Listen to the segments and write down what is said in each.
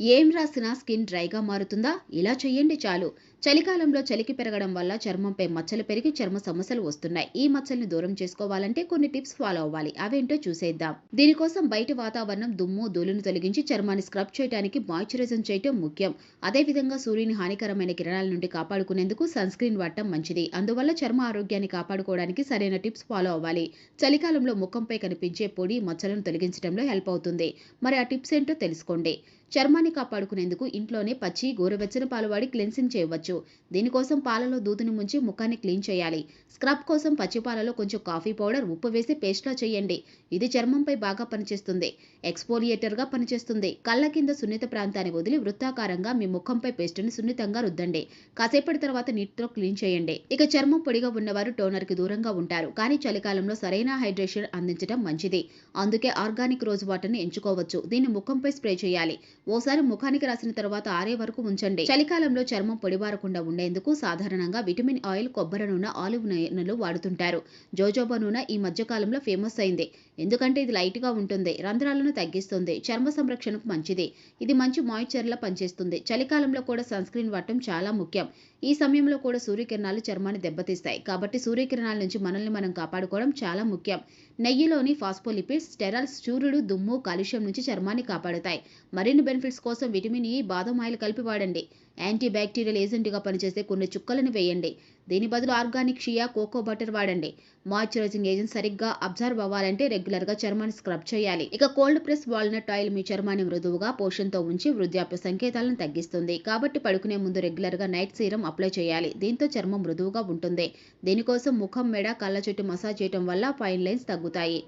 ఏం రాసినా స్కిన్ డ్రైగా మారుతుందా? ఇలా చేయండి చాలు. చలికాలంలో చలికి పెరగడం వల్ల చర్మంపై మచ్చలు పెరిగి చర్మ సమస్యలు వస్తున్నాయి. ఈ మచ్చల్ని దూరం చేసుకోవాలంటే కొన్ని టిప్స్ ఫాలో అవ్వాలి. అవేంటో చూసేద్దాం. దీనికోసం బయట వాతావరణం దుమ్ము ధూళిని తొలగించి చర్మాన్ని స్క్రబ్ చేయడానికి మాయిశ్చరైజర్ చేయటం ముఖ్యం. అదేవిధంగా సూర్యుని హానికరమైన కిరణాల నుండి కాపాడుకునేందుకు సన్ స్క్రీన్ వాడటం మంచిది. అందువల్ల చర్మ ఆరోగ్యాన్ని కాపాడుకోవడానికి సరైన టిప్స్ ఫాలో అవ్వాలి. చలికాలంలో ముఖంపై కనిపించే పొడి మచ్చలను తొలగించడంలో హెల్ప్ అవుతుంది. మరి ఆ టిప్స్ ఏంటో తెలుసుకోండి. చర్మాన్ని కాపాడుకునేందుకు ఇంట్లోనే పచ్చి గోరువెచ్చని పాలు వాడి క్లెన్సింగ్ చేయవచ్చు. దీనికోసం పాలలో దూదుని ముంచి ముఖాన్ని క్లీన్ చేయాలి. స్క్రబ్ కోసం పచ్చి పాలలో కొంచెం కాఫీ పౌడర్ ఉప్పు వేసి పేస్ట్లా చేయండి. ఇది చర్మంపై బాగా పనిచేస్తుంది. ఎక్స్పోలియేటర్గా పనిచేస్తుంది. కళ్ళ కింద సున్నిత ప్రాంతాన్ని వదిలి వృత్తాకారంగా మీ ముఖంపై పేస్ట్ని సున్నితంగా రుద్దండి. కాసేపటి తర్వాత నీటితో క్లీన్ చేయండి. ఇక చర్మం పొడిగా ఉన్నవారు టోనర్కి దూరంగా ఉంటారు. కానీ చలికాలంలో సరైన హైడ్రేషన్ అందించడం మంచిది. అందుకే ఆర్గానిక్ రోజ్ వాటర్ని ఎంచుకోవచ్చు. దీన్ని ముఖంపై స్ప్రే చేయాలి. ఓసారి ముఖానికి రాసిన తర్వాత ఆరే వరకు ఉంచండి. చలికాలంలో చర్మం పొడిబారకుండా ఉండేందుకు సాధారణంగా విటమిన్ ఆయిల్ కొబ్బరి నూనె ఆలివ్ నూనెలు వాడుతుంటారు. జోజోబా నూనె ఈ మధ్యకాలంలో ఫేమస్ అయింది. ఎందుకంటే ఇది లైట్గా ఉంటుంది రంధ్రాలను తగ్గిస్తుంది చర్మ సంరక్షణకు మంచిది. ఇది మంచి మాయిశ్చర్లా పనిచేస్తుంది. చలికాలంలో కూడా సన్ స్క్రీన్ వాడటం చాలా ముఖ్యం. ఈ సమయంలో కూడా సూర్యకిరణాలు చర్మాన్ని దెబ్బతీస్తాయి. కాబట్టి సూర్యకిరణాల నుంచి మనల్ని మనం కాపాడుకోవడం చాలా ముఖ్యం. నెయ్యిలోని ఫాస్ఫోలిపిడ్స్ స్టెరాల్స్ సూర్యుడు దుమ్ము కాలుష్యం నుంచి చర్మాన్ని కాపాడుతాయి. మరిన్ని బెనిఫిట్స్ కోసం విటమిన్ ఈ బాదం ఆయిల్ కలిపి వాడండి. యాంటీ బ్యాక్టీరియల్ ఏజెంట్గా పనిచేసే కొన్ని చుక్కలను వేయండి. దీని బదులు ఆర్గానిక్ షియా కోకో బటర్ వాడండి. మాయిశ్చరైజింగ్ ఏజెంట్ సరిగ్గా అబ్జర్వ్ అవ్వాలంటే రెగ్యులర్గా చర్మాన్ని స్క్రబ్ చేయాలి. ఇక కోల్డ్ ప్రెస్ వాల్నట్ ఆయిల్ మీ చర్మాన్ని మృదువుగా పోషణతో ఉంచి వృద్ధాప్య సంకేతాలను తగ్గిస్తుంది. కాబట్టి పడుకునే ముందు రెగ్యులర్గా నైట్ సీరం అప్లై చేయాలి. దీంతో చర్మం మృదువుగా ఉంటుంది. దీనికోసం ముఖం మెడ కళ్ళ చుట్టూ మసాజ్ చేయడం వల్ల ఫైన్ లైన్స్ తగ్గుతాయి.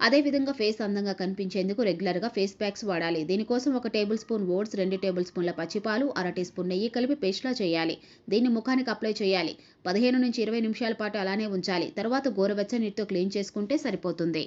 అదేవిధంగా ఫేస్ అందంగా కనిపించేందుకు రెగ్యులర్గా ఫేస్ ప్యాక్స్ వాడాలి. దీనికోసం ఒక టేబుల్ స్పూన్ ఓట్స్ రెండు టేబుల్ స్పూన్ల పచ్చిపాలు అర టీ స్పూన్ నెయ్యి కలిపి పేస్ట్లా చేయాలి. దీన్ని ముఖానికి అప్లై చేయాలి. పదిహేను నుంచి ఇరవై నిమిషాల పాటు అలానే ఉంచాలి. తర్వాత గోరువెచ్చని నీటితో క్లీన్ చేసుకుంటే సరిపోతుంది.